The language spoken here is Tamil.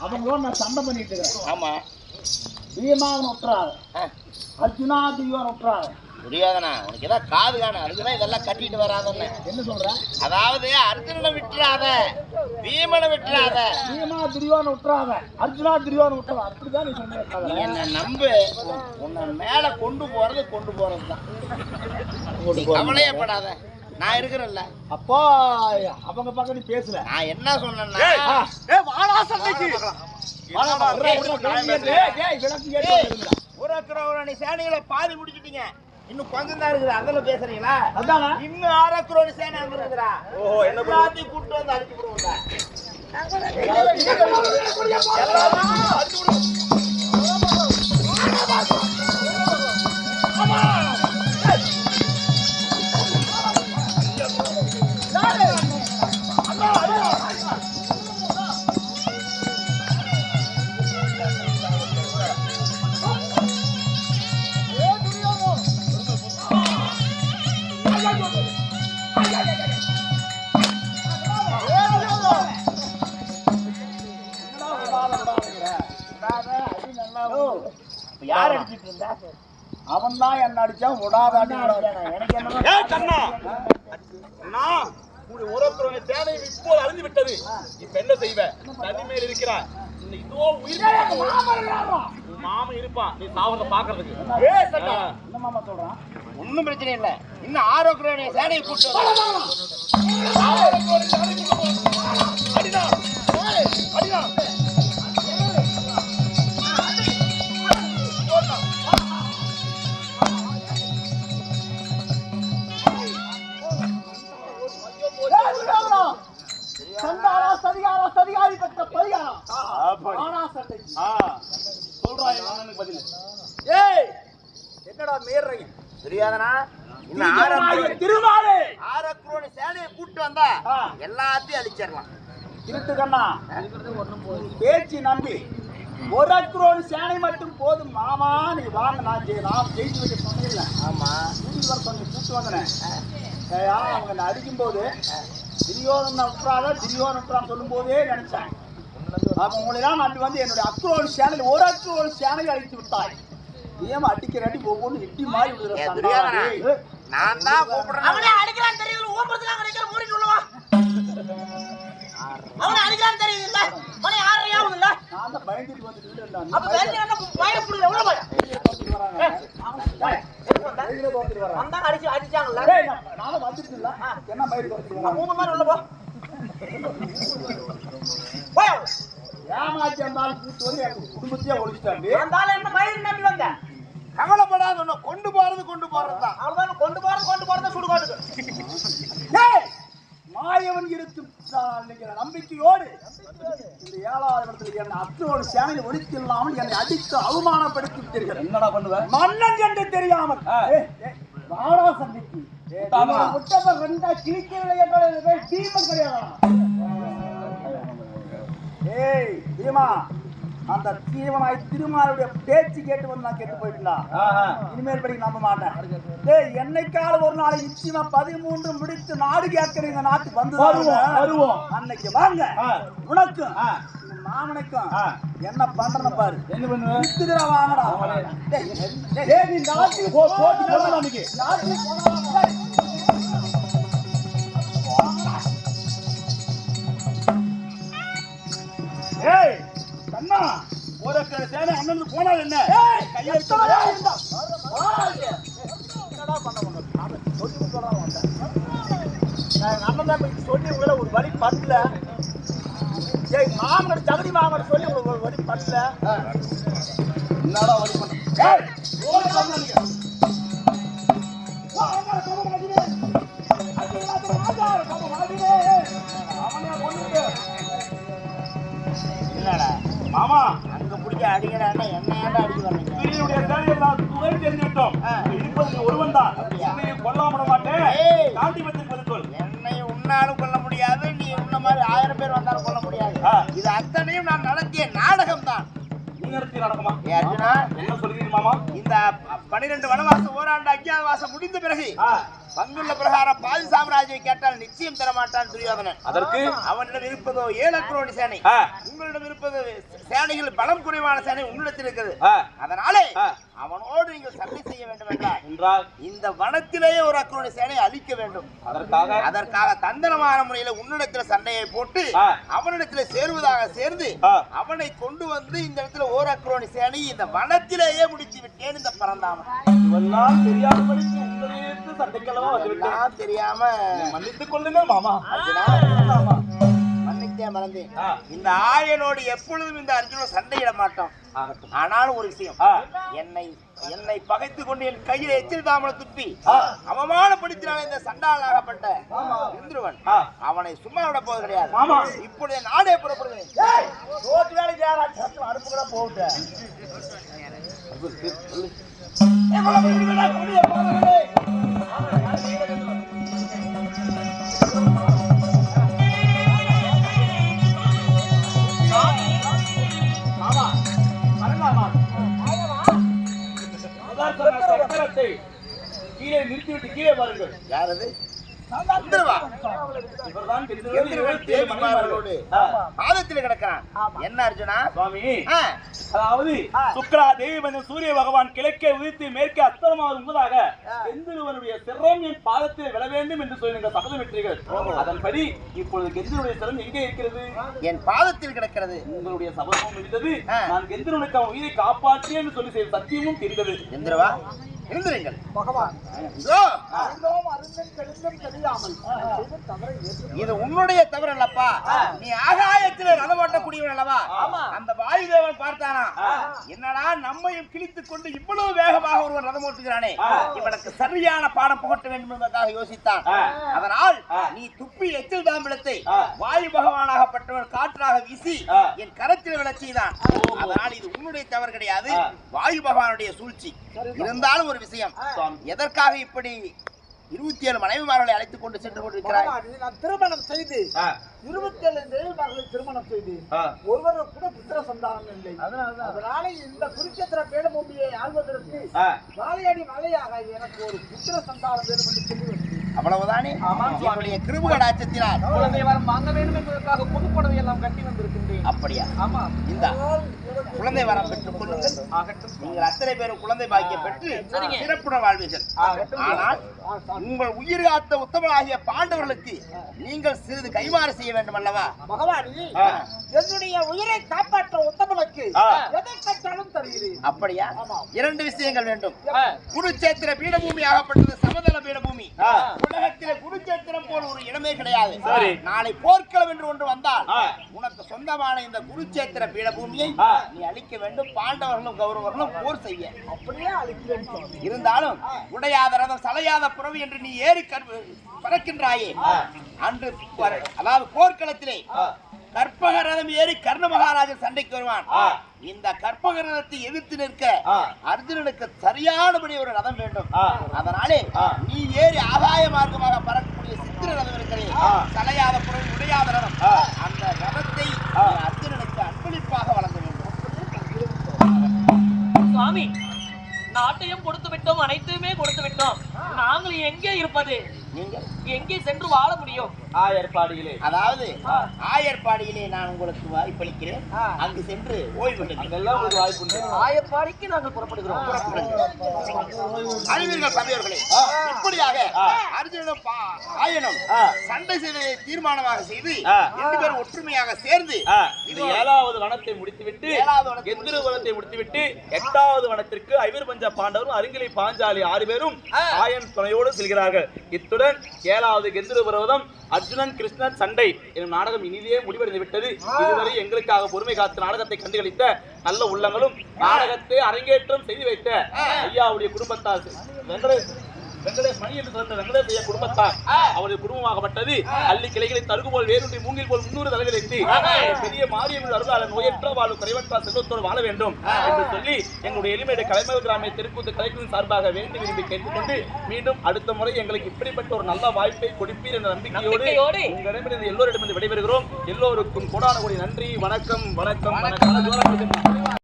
அவங்களோட நான் சண்டை பண்ணிட்டு இருக்கிறேன் ஆமா விட்டுறாரு ஆ, அர்ஜுனா தீவன் விட்டுறாரு துரியோதனா உனக்கு ஏதாவது காது காணும். அதுக்குதான் இதெல்லாம் கட்டிட்டு வராதன்னு. என்ன சொல்ற? அதாவது அர்ஜுனனை விட்டுறாத. பீமனை விட்டுறாத. பீமா துரியோன் விட்டுறாங்க அர்ஜுனா துரியோன் விட்டுறாங்க அப்படிதான் நீ சொன்ன என்ன நம்பு. உன்னை மேல கொண்டு போறது கொண்டு போறது தான் நீ கவலையே படாத நான் இருக்கிறேன்ல. அப்போ அவங்க பக்கம் நீ பேசல. நான் என்ன சொன்னேன்னா வாடா சண்டைக்கு. விளக்கு. ஊரக்குறவரணி சேனைகளை பாதி முடிச்சிட்டீங்க இன்னும் கொஞ்சம் தான் இருக்குது. அதில் பேசுறீங்களா? அதாங்க. இன்னும் ஆரக்குறவணி சேனை அங்க இருக்குதுடா. ஓஹோ என்ன எல்லாத்தையும் கூட்டு வந்து அடிச்சு விடுவோம்டா யார் அடிச்சிட்டு இருந்தா அவன் தான் என்ன அடிச்சான்? விடாத எனக்கு என்ன ஏய் கண்ணா. அண்ணா உன்னுடைய உரத்துறவனை தேனை இப்போது அழிந்து விட்டது. இப்ப என்ன செய்வ? தனிமையில் இருக்கிறாய். இன்னும் இதோ உயிர் மாமன் இருப்பான் நீ சாவத பாக்குறதுக்கு. என்ன மாமா சொல்றான்? ஒண்ணும் பிரச்சனை இல்ல. இன்னும் ஆரோக்கிய சேனையை கூட்டு சண்டாரா சதிகாரா சதிகாரி பெற்ற பரிகாரா ஆனா சொல்றா என் அண்ணனுக்கு பதில். ஏய்! என்னடா மீறீங்க தெரியாதனா? திருமாலே ஆரோக்கிய சேனையை கூட்டு வந்தா ஆ. எல்லாத்தையும் அழிச்சிடலாம். திருட்டு கண்ணா. பேச்சு நம்பி. ஒரு அக்ரோன் சேனை மட்டும் போதும் மாமா நீ வாங்க நான் நான் ஜெயிச்சு வைக்க சொன்னேன்ல ஆமா. கூட்டிட்டு வர கூட்டு வந்தனேன் ஏய்யா, அவங்க அடிக்கும்போது துரியோதன விட்டுறாத துரியோதன விட்டுறான்னு சொல்லும் போதே நினைச்சேன் அப்ப உங்களெல்லாம் நம்பி வந்து என்னுடைய அக்ரோன் சேனல் ஒரு அக்ரோன் சேனல் அழித்து விட்டாய் ஏமா அடிக்கிற அடி ஒவ்வொன்று இட்டி மாறி விடுற நான் தான் கூப்பிடுறேன் அவனே அடிக்கிறான் தெரியுது ஓம்புறதுலாம் கிடைக்கிற மூடிட்டு உள்ளவா அவனை அடிக்கிறான் தெரியுது இல்ல அவனை யாரும் யாவும் இல்ல நான் தான் பயந்துட்டு வந்துட்டு இருந்தேன்டா. நீ அப்ப வேற என்ன பயம் புரியல உள்ள போய் தோத்துட்டு. வந்தாங்க அடிச்சு அடிச்சாங்கல்ல? நானும் வந்துட்டுல என்ன மயிறு தோத்துட்டு வராங்க. மூணு மாதிரி உள்ள போ. ஏமாத்தி கூட்டு வந்து என் குடும்பத்தையே ஒழிச்சிட்டாண்டி. அந்த ஆளு என்ன மயிர் நம்பி வந்த? கவலைப்படாத கொண்டு போறது கொண்டு போறது தான் அவ்வளவுதான் கொண்டு போறது கொண்டு போறது சுடுகாட்டுக்கு. மாயவன் இருக்கும். நம்பிக்கையோடு இந்த ஏழாவது இடத்துல என்னை அத்தோடு சேனையில் ஒழித்தில்லாமல் என்னை அடித்து அவமானப்படுத்தி விட்டீர்கள் என்னடா பண்ணுவேன் மன்னன் என்று தெரியாமல். வாடா சந்திக்கு. முட்டப்ப ரெண்டா கிழிக்கவில்லை என்றால் தீபம் கிடையாதா ஏய் தீமா. அந்த தீவனாய் திருமாலுடைய பேச்சு கேட்டு வந்து நான் கேட்டு போயிட்டா இனிமேல் படி நம்ப மாட்டேன். டேய் என்னைக்கால ஒரு நாளை நிச்சயமா பதிமூன்று முடித்து நாடு கேட்கிற இந்த நாட்டுக்கு வந்து வருவோம் வருவோம். அன்னைக்கு வாங்க. உனக்கும் உன் மாமனுக்கும் என்ன பண்றன பாரு. என்ன பண்ணுவ? வித்துடுறா வாங்கடா. டேய், டேய், நீ நாட்டுக்கு போ போட்டு போடலாம் அன்னைக்கு நாட்டுக்கு சொல்ல மாட்டேன் நான் அண்ணன் தான் போய் சொல்லி உங்களை ஒரு வழி பண்ணல ஏய் மாமன் தகுதி மாமன் சொல்லி உங்களுக்கு ஒரு வழி பண்ணல என்னடா வழி பண்ண மாமா. அடிக்க சேனையில் நான் துறை இருப்பது நீ ஒருவன் தான் என்னை கொல்லாமட மாட்டேன். காந்தி பத்தி பதில் என்னை உன்னாலும் கொல்ல முடியாது நீ உன்ன மாதிரி ஆயிரம் பேர் வந்தாலும் கொல்ல முடியாது. இது அத்தனையும் நான் நடத்திய நாடகம் தான் ஏ அர்ஜுனா என்ன சொல்கிறீர்கள் மாமா? இந்த பனிரெண்டு வனவாசம் ஓராண்டு அஞ்சாவது வாசம் முடிந்த பிறகு பங்குள்ள பிரகாரம் பாதி சாம்ராஜ்யம் கேட்டால் நிச்சயம் தர மாட்டான் துரியோதனன். அதற்கு? அவனிடம் இருப்பதோ ஏழு குரோடி சேனை. உங்களிடம் இருப்பது சேனைகள் பலம் குறைவான சேனை உன்னிடத்தில் இருக்கிறது. அதனாலே. அவனோடு நீங்கள் சண்டை செய்ய வேண்டும் என்றால் இந்த வனத்திலேயே ஒரு அக்ரோடி சேனை அழிக்க வேண்டும். அதற்காக? அதற்காக தந்திரமான முறையில உன்னிடத்தில் சண்டையை போட்டு. அவனிடத்தில் சேருவதாக சேர்ந்து. அவனை கொண்டு வந்து இந்த இடத்துல ஓர் அக்ரோணி சேனை இந்த வனத்திலேயே முடித்து விட்டேன் இந்த பரந்தாமன். இவெல்லாம் தெரியாதபடிக்கு உங்களுக்கு சண்டைக்கெல்லாம் வந்துவிட்டேன். நான் தெரியாம மன்னித்துக் கொள்ளுங்கள் மாமா. மன்னித்தே மறந்தேன். இந்த ஆயனோடு எப்பொழுதும் இந்த அர்ஜுனன் சண்டையிட மாட்டோம். ஆனாலும் ஒரு விஷயம். என்னை என்னை பகைத்து கொண்டு என் கையில எச்சில் தாமலை துப்பி. ஆ. அவமானப்படுத்தினான இந்த சண்டாளாகப்பட்ட இந்திரவன். அவனை சும்மா விட போவது கிடையாது. இப்பொழுது நானே புறப்படுகிறேன் ரோட்டு வேலைக்கு சொன்ன சக்கரத்தை கீழே நிறுத்திவிட்டு கீழே பாருங்கள் யாரது கிடக்கிறான். என்ன அர்ஜுனா? சுவாமி அதாவது சுக்ரா தேவி சூரிய பகவான் கிழக்கே உதித்து மேற்கே அஸ்தமமாவது முன்பதாக கெந்திருவனுடைய சிரம் என் பாதத்தில் விழ வேண்டும் என்று சொல்லி நீங்கள் சபதமிட்டீர்கள் அதன்படி இப்பொழுது கெந்திருடைய சிரம் எங்கே இருக்கிறது? என் பாதத்தில் கிடக்கிறது. உங்களுடைய சபதமும் இருந்தது. நான் கெந்திரனுக்கு அவன் உயிரை காப்பாற்றியேன் என்று சொல்லி செய்த சத்தியமும் தெரிந்தது. இந்திரவா எழுந்திருங்கள். பகவான். இதோ, உன்னுடைய தவறு அல்லப்பா நீ ஆகாயத்தில் ரதம் ஓட்டக்கூடியவன் அல்லவா அந்த வாயுதேவன் பார்த்தானா? என்னடா நம்மையும் கிழித்துக் கொண்டு இவ்வளவு வேகமாக ஒருவன் ரதம் ஓட்டுகிறானே இவனுக்கு சரியான பாடம் புகட்ட வேண்டும் என்பதற்காக யோசித்தான். அதனால் நீ துப்பி எச்சில் தாம்பிடத்தை வாயு பகவானாகப்பட்டவன் காற்றாக வீசி என் கரத்தில் விழச் செய்தான் அதனால் இது உன்னுடைய தவறு கிடையாது. வாயு பகவானுடைய சூழ்ச்சி. இருந்தாலும் ஒரு விஷயம். எதற்காக இப்படி இருபத்தி ஏழு மனைவிமார்களை அழைத்துக் கொண்டு சென்று கொண்டிருக்கிறாய்? பகவான், நான் திருமணம் செய்து இருபத்தி ஏழு தேவிமார்களை திருமணம் செய்து. ஒருவர் கூட புத்திர சந்தானம் இல்லை. அதனால இந்த குருச்சேத்திர பேடபூமியை ஆள்வதற்கு. வாழையடி மலையாக எனக்கு ஒரு புத்திர சந்தானம் வேணும் என்று சொல்லி. அவ்வளவுதானே? என்னுடைய கிருபு வரம் வாங்க வேண்டும் என்பதற்காக எல்லாம் கட்டி வந்திருக்கின்றேன். அப்படியா? ஆமா இந்த. குழந்தை வரம் பெற்றுக் கொள்ளுங்கள். நீங்கள் அத்தனை பேரும் குழந்தை பாக்கியம் பெற்று சிறப்புடன் வாழ்வீர்கள். ஆனால் உங்கள் உயிர் காத்த உத்தமனாகிய பாண்டவர்களுக்கு நீங்கள் சிறிது கைமாறு செய்ய வேண்டும் அல்லவா? பகவானி என்னுடைய உயிரை காப்பாற்ற உத்தமனுக்கு எதை கற்றாலும் தருகிறேன். அப்படியா? இரண்டு விஷயங்கள் வேண்டும். குருச்சேத்திர பீடபூமி ஆகப்பட்டது சமதள பீடபூமி. உலகத்திலே போல் ஒரு இடமே கிடையாது. சரி. நாளை போர்க்களம் என்று ஒன்று வந்தால். உனக்கு சொந்தமான இந்த குருச்சேத்திர பீடபூமியை. நீ அழிக்க வேண்டும். பாண்டவர்களும் கௌரவர்களும் போர் செய்ய. அப்படியே சுவாமி. இருந்தாலும் உடையாத ரதம் சலையாத புறவு என்று நீ ஏறி பறக்கின்றாயே. அன்று அதாவது போர்க்களத்திலே கற்பக ரதம் ஏறி கர்ண மகாராஜன் சண்டைக்கு வருவான். இந்த கற்பக ரதத்தை எதிர்த்து நிற்க அர்ஜுனனுக்கு சரியானபடி ஒரு ரதம் வேண்டும். அதனாலே நீ ஏறி ஆகாய மார்க்கமாக பறக்கக்கூடிய சித்திர ரதம் இருக்கிறேன் சலையாத புறவு உடையாத ரதம். அந்த ரதத்தை அர்ஜுனனுக்கு அர்ப்பணிப்பாக வழங்க வேண்டும். சுவாமி நாட்டையும் கொடுத்து விட்டோம் அனைத்தையுமே கொடுத்து விட்டோம் நாங்கள் எங்கே இருப்பது? நீங்கள். எங்கே சென்று வாழ முடியும்? ஆயர்பாடியிலே அதாவது ஆயர்பாடியிலே நான் உங்களுக்கு வாய்ப்பளிக்கிறேன். அங்கு சென்று ஓய்வு. அங்கெல்லாம் உங்களுக்கு வாய்ப்பு உண்டு. ஆயப்பாடிக்கு நாங்கள் புறப்படுகிறோம். அறிவீர்கள் சபையோர்களே இப்படியாக அர்ஜுனனும் பா- ஆயனும் சண்டை செய்வதை தீர்மானமாக செய்து ரெண்டு பேரும் ஒற்றுமையாக சேர்ந்து இது ஏழாவது வனத்தை முடித்துவிட்டு எந்திர வனத்தை முடித்துவிட்டு எட்டாவது வனத்திற்கு ஐவர் பஞ்ச பாண்டவரும் அருங்கிலை பாஞ்சாலி ஆறு பேரும் ஆயன் துணையோடு செல்கிறார்கள். இத்துடன் ஏழாவது கெந்திர பர்வதம் அர்ஜுனன் கிருஷ்ணன் சண்டை எனும் நாடகம் இனிதே முடிவடைந்து விட்டது. இதுவரை எங்களுக்காக பொறுமை காத்து நாடகத்தை கண்டுகளித்த நல்ல உள்ளங்களும் நாடகத்தை அரங்கேற்றம் செய்து வைத்த ஐயாவுடைய குடும்பத்தார் வெங்கடேஷ் மணி என்று சொல்ற வெங்கடேஷ் குடும்பத்தார். அவருடைய குடும்பமாகப்பட்டது. அள்ளி கிளைகளை தருகு போல் மூங்கில் போல் முன்னூறு தலைகள் எத்தி பெரிய மாரியம்மன் அருளாளர் நோயற்ற வாழும் குறைவற்ற செல்வத்தோடு வாழ வேண்டும் என்று சொல்லி எங்களுடைய எளிமையுடைய கலைமகள் கிராம தெருக்கூத்து கலைக்குழுவின் சார்பாக வேண்டி விரும்பி கேட்டுக்கொண்டு மீண்டும் அடுத்த முறை எங்களுக்கு இப்படிப்பட்ட ஒரு நல்ல வாய்ப்பை கொடுப்பீர் என்ற நம்பிக்கையோடு. உங்களிடமிருந்து எல்லோரிடமிருந்து விடைபெறுகிறோம். எல்லோருக்கும் கோடான கோடி நன்றி. வணக்கம் வணக்கம் வணக்கம்.